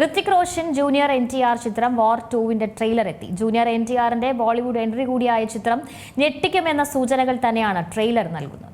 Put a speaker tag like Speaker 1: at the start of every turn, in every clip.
Speaker 1: Hrithik Roshan junior N T R ചിത്രം വാർ ടൂവിന്റെ trailer എത്തി. ജൂനിയർ എൻ ടി ആറിന്റെ ബോളിവുഡ് എൻട്രി കൂടിയായ ചിത്രം ഞെട്ടിക്കുമെന്ന സൂചനകൾ തന്നെയാണ് ട്രെയിലർ നൽകുന്നത്.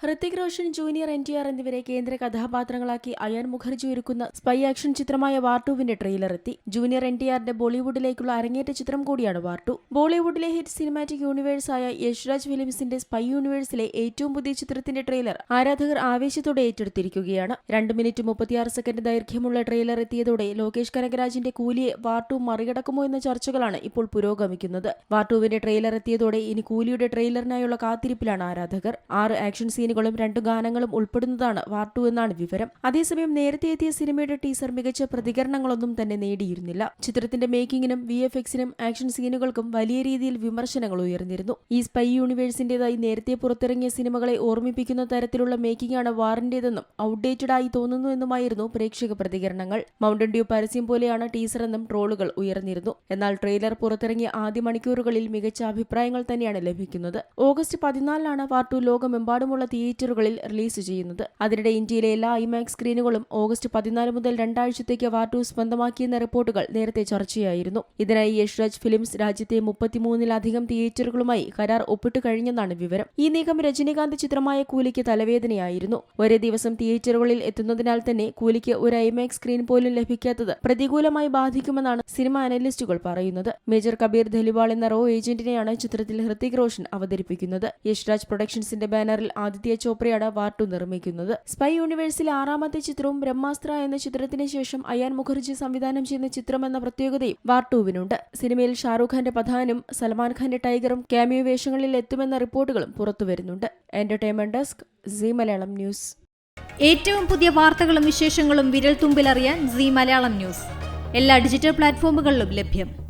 Speaker 2: Hrithik Roshan junior N T R എന്നിവരെ കേന്ദ്ര കഥാപാത്രങ്ങളാക്കി അയൻ മുഖർജി ഒരുക്കുന്ന സ്പൈ ആക്ഷൻ ചിത്രമായ വാർട്ടുവിന്റെ ട്രെയിലർ എത്തി. ജൂനിയർ എൻ ടി ആറിന്റെ ബോളിവുഡിലേക്കുള്ള അരങ്ങേറ്റ ചിത്രം കൂടിയാണ് വാർട്ടു. ബോളിവുഡിലെ ഹിറ്റ് സിനിമാറ്റിക് യൂണിവേഴ്സായ യശ്രാജ് ഫിലിംസിന്റെ സ്പൈ യൂണിവേഴ്സിലെ ഏറ്റവും പുതിയ ചിത്രത്തിന്റെ ട്രെയിലർ ആരാധകർ ആവേശത്തോടെ ഏറ്റെടുത്തിരിക്കുകയാണ്. രണ്ട് മിനിറ്റ് മുപ്പത്തിയാറ് സെക്കൻഡ് ദൈർഘ്യമുള്ള ട്രെയിലർ എത്തിയതോടെ ലോകേഷ് കനകരാജിന്റെ കൂലിയെ വാർട്ടു മറികടക്കുമോ എന്ന ചർച്ചകളാണ് ഇപ്പോൾ പുരോഗമിക്കുന്നത്. വാർട്ടുവിന്റെ ട്രെയിലർ എത്തിയതോടെ ഇനി കൂലിയുടെ ട്രെയിലറിനായുള്ള കാത്തിരിപ്പിലാണ് ആരാധകർ. ആറ് ആക്ഷൻ സീനുകളും രണ്ടു ഗാനങ്ങളും ഉൾപ്പെടുന്നതാണ് വാർ ടു എന്നാണ് വിവരം. അതേസമയം നേരത്തെ എത്തിയ സിനിമയുടെ ടീസർ മികച്ച പ്രതികരണങ്ങളൊന്നും തന്നെ നേടിയിരുന്നില്ല. ചിത്രത്തിന്റെ മേക്കിംഗിനും വി എഫ് എക്സിനും ആക്ഷൻ സീനുകൾക്കും വലിയ രീതിയിൽ വിമർശനങ്ങൾ ഉയർന്നിരുന്നു. ഈ സ്പൈ യൂണിവേഴ്സിന്റേതായി നേരത്തെ പുറത്തിറങ്ങിയ സിനിമകളെ ഓർമ്മിപ്പിക്കുന്ന തരത്തിലുള്ള മേക്കിംഗാണ് വാറിന്റേതെന്നും ഔട്ട്ഡേറ്റഡ് ആയി തോന്നുന്നു എന്നുമായിരുന്നു പ്രേക്ഷക പ്രതികരണങ്ങൾ. മൗണ്ടൻ ഡ്യൂ പരസ്യം പോലെയാണ് ടീസർ എന്നും ട്രോളുകൾ ഉയർന്നിരുന്നു. എന്നാൽ ട്രെയിലർ പുറത്തിറങ്ങിയ ആദ്യ മണിക്കൂറുകളിൽ മികച്ച അഭിപ്രായങ്ങൾ തന്നെയാണ് ലഭിക്കുന്നത്. ഓഗസ്റ്റ് പതിനാലിനാണ് വാർ ടു ലോകമെമ്പാടുമുള്ള തിയേറ്ററുകളിൽ റിലീസ് ചെയ്യുന്നത്. അതിനിടെ ഇന്ത്യയിലെ എല്ലാ ഐമാക്സ് സ്ക്രീനുകളും ഓഗസ്റ്റ് പതിനാല് മുതൽ രണ്ടാഴ്ചത്തേക്ക് വാർട്ടു സ്വന്തമാക്കിയെന്ന റിപ്പോർട്ടുകൾ നേരത്തെ ചർച്ചയായിരുന്നു. ഇതിനായി യശ്രാജ് ഫിലിംസ് രാജ്യത്തെ മുപ്പത്തിമൂന്നിലധികം തിയേറ്ററുകളുമായി കരാർ ഒപ്പിട്ട് കഴിഞ്ഞെന്നാണ് വിവരം. ഈ നീക്കം രജനീകാന്ത് ചിത്രമായ കൂലിക്ക് തലവേദനയായിരുന്നു. ഒരേ ദിവസം തിയേറ്ററുകളിൽ എത്തുന്നതിനാൽ തന്നെ കൂലിക്ക് ഒരു ഐമാക്സ് സ്ക്രീൻ പോലും ലഭിക്കാത്തത് പ്രതികൂലമായി ബാധിക്കുമെന്നാണ് സിനിമ അനലിസ്റ്റുകൾ പറയുന്നത്. മേജർ കബീർ ധലിവാൾ എന്ന റോ ഏജന്റിനെയാണ് ചിത്രത്തിൽ ഹൃത്തിക് റോഷൻ അവതരിപ്പിക്കുന്നത്. യശ്രാജ് പ്രൊഡക്ഷൻസിന്റെ ബാനറിൽ ആദിത്യ ചോപ്രയാണ് വാർട്ടു നിർമ്മിക്കുന്നത്. സ്പൈ യൂണിവേഴ്സിലെ ആറാമത്തെ ചിത്രവും ബ്രഹ്മാസ്ത്ര എന്ന ചിത്രത്തിന് ശേഷം അയാൻ മുഖർജി സംവിധാനം ചെയ്യുന്ന ചിത്രമെന്ന പ്രത്യേകതയും വാർട്ടുവിനുണ്ട്. സിനിമയിൽ ഷാറൂഖ് ഖാന്റെ പ്രധാനും സൽമാൻ ഖാന്റെ ടൈഗറും ക്യാമിയോ വേഷങ്ങളിൽ എത്തുമെന്ന റിപ്പോർട്ടുകളും പുറത്തുവരുന്നുണ്ട് entertainment desk Zee Malayalam news.
Speaker 3: ഏറ്റവും പുതിയ വാർത്തകളും വിശേഷങ്ങളും വിരൽ തുമ്പിലറിയാൻ സി മലയാളം ന്യൂസ്. എല്ലാ ഡിജിറ്റൽ പ്ലാറ്റ്ഫോമുകളിലും ലഭ്യം.